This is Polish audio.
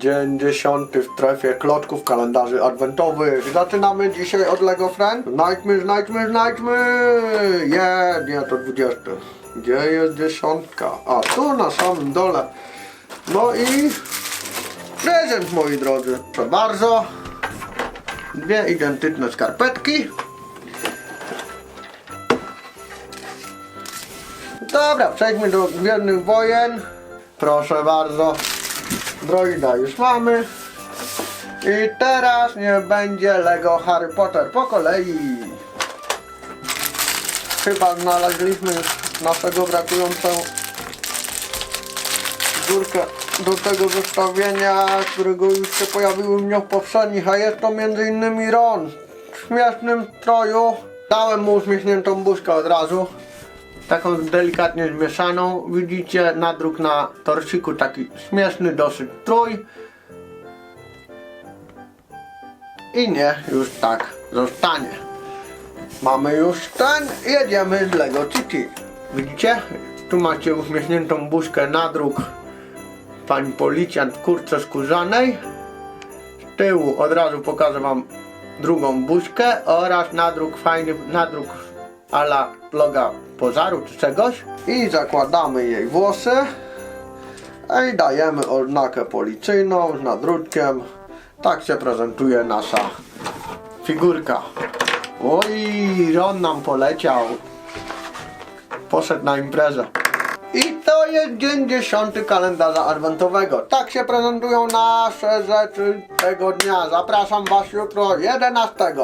Dzień dziesiąty w trefie klocków kalendarzy adwentowych. Zaczynamy dzisiaj od Lego Friend. Znajdźmy, znajdźmy, znajdźmy! Je, nie, to dwudziesty. Gdzie jest dziesiątka? A, tu na samym dole. No i prezent, moi drodzy. Proszę bardzo. Dwie identyczne skarpetki. Dobra, przejdźmy do Gwiezdnych Wojen. Proszę bardzo. Droida już mamy. I teraz nie będzie Lego Harry Potter po kolei. Chyba znaleźliśmy już naszego brakującą górkę do tego zestawienia, którego już się pojawiły w dniach poprzednich, a jest to m.in. Ron w śmiesznym stroju. Dałem mu uśmiechniętą buźkę od razu taką delikatnie zmieszaną. Widzicie nadruk na torciku taki śmieszny dosyć trój. I nie, już tak zostanie. Mamy już ten, jedziemy z Lego City. Widzicie? Tu macie uśmiechniętą buźkę nadruk pani policjant w kurtce skórzanej. Z tyłu od razu pokażę wam drugą buźkę oraz nadruk, fajny nadruk ala loga pożaru czy czegoś. I zakładamy jej włosy. I dajemy oznakę policyjną z nadrutkiem. Tak się prezentuje nasza figurka. Oj, Ron nam poleciał. Poszedł na imprezę. I to jest dzień dziesiąty kalendarza adwentowego. Tak się prezentują nasze rzeczy tego dnia. Zapraszam Was jutro 11.